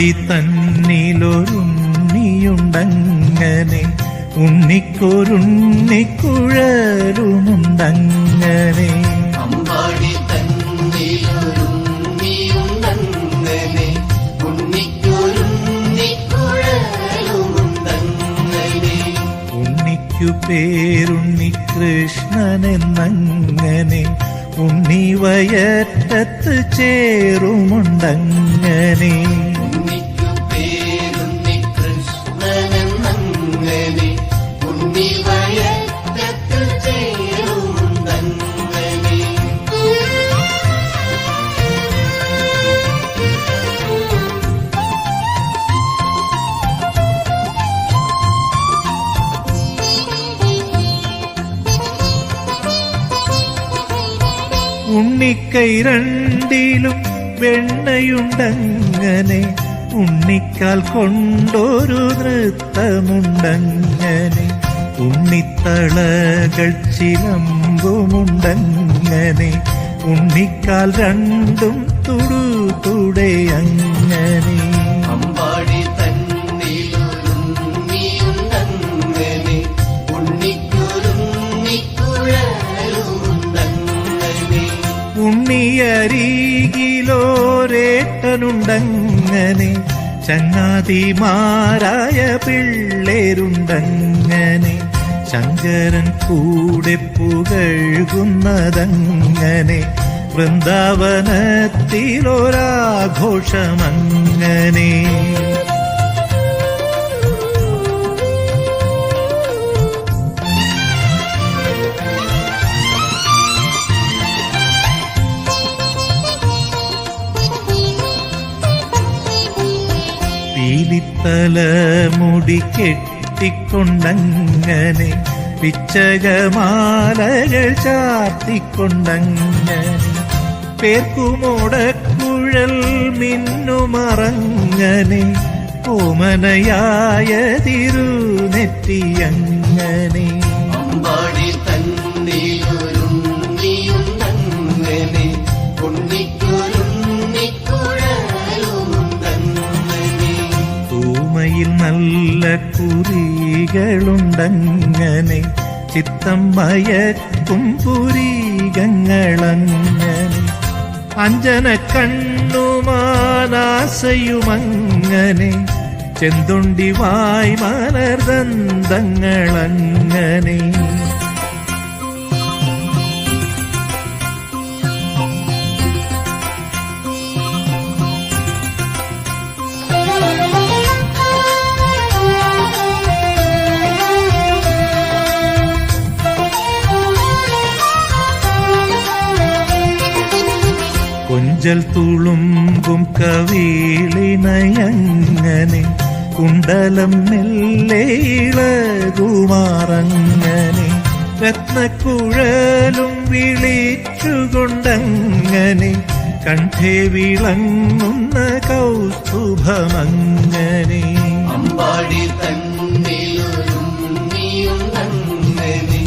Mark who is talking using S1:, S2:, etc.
S1: അമ്പാടി തന്നിലൊരുണ്ണിയുണ്ടങ്ങനെ. ഉണ്ണിക്കൊരുണ്ണിക്കുഴലുമുണ്ടങ്ങനെ.
S2: അമ്പാടി തന്നിലൊരുണ്ണിയുണ്ടങ്ങനെ. ഉണ്ണിക്കൊരുണ്ണിക്കുഴലുമുണ്ടങ്ങനെ.
S1: ഉണ്ണിക്കു പേരുണ്ണി കൃഷ്ണനെന്നങ്ങനെ. ഉണ്ണി വയറ്റത്ത് ചേരുമുണ്ടങ്ങനെ.
S2: ഉണ്ണിക്കൈ
S1: രണ്ടിലും വെണ്ണയുണ്ടങ്ങനെ. ഉണ്ണിക്കാൽ കൊണ്ടൊരു നൃത്തമുണ്ടങ്ങനെ. ഉണ്ണിത്തളകൾ ചിലമ്പുമുണ്ടങ്ങനെ. ഉണ്ണിക്കാൽ രണ്ടും തുടു തുടേ ഉണ്ണിയരികിലോരേട്ടനുണ്ടങ്ങനെ ചങ്ങാതിമാരായ പിള്ളേരുണ്ടങ്ങനെ. ശങ്കരൻ കൂടെ പുകഴുകുന്നതങ്ങനെ. വൃന്ദാവനത്തിലൊരാഘോഷമങ്ങനെ. പീലിത്തല മുടി കെട്ടിക്കൊണ്ടങ്ങനെ പിച്ചകമാലകൾ ചാർത്തിക്കൊണ്ടങ്ങനെ. പേർക്കുമോടക്കുഴൽ മിന്നുമറങ്ങനെ ഓമനയായ തിരുനെറ്റിയങ്ങനെ. കുറികളുണ്ടങ്ങനെ ചിത്തം മയക്കും പുരീകങ്ങളങ്ങനെ. അഞ്ജന കണ്ണുമാനാശയുമങ്ങനെ ചെന്തുണ്ടി വായ് മലർദന്തങ്ങളങ്ങനെ തുഞ്ചൽ തുളുമ്പും കവിളിനയങ്ങനെ കുണ്ടലം മെല്ലേളകുമാറങ്ങനെ രത്നക്കുഴലും വിളിച്ചുകൊണ്ടങ്ങനെ കണ്ഠേ വിളങ്ങുന്ന കൗസ്തുഭമങ്ങനെ.
S2: അമ്പാടി തന്നിലൊരുണ്ണിയും അങ്ങനെ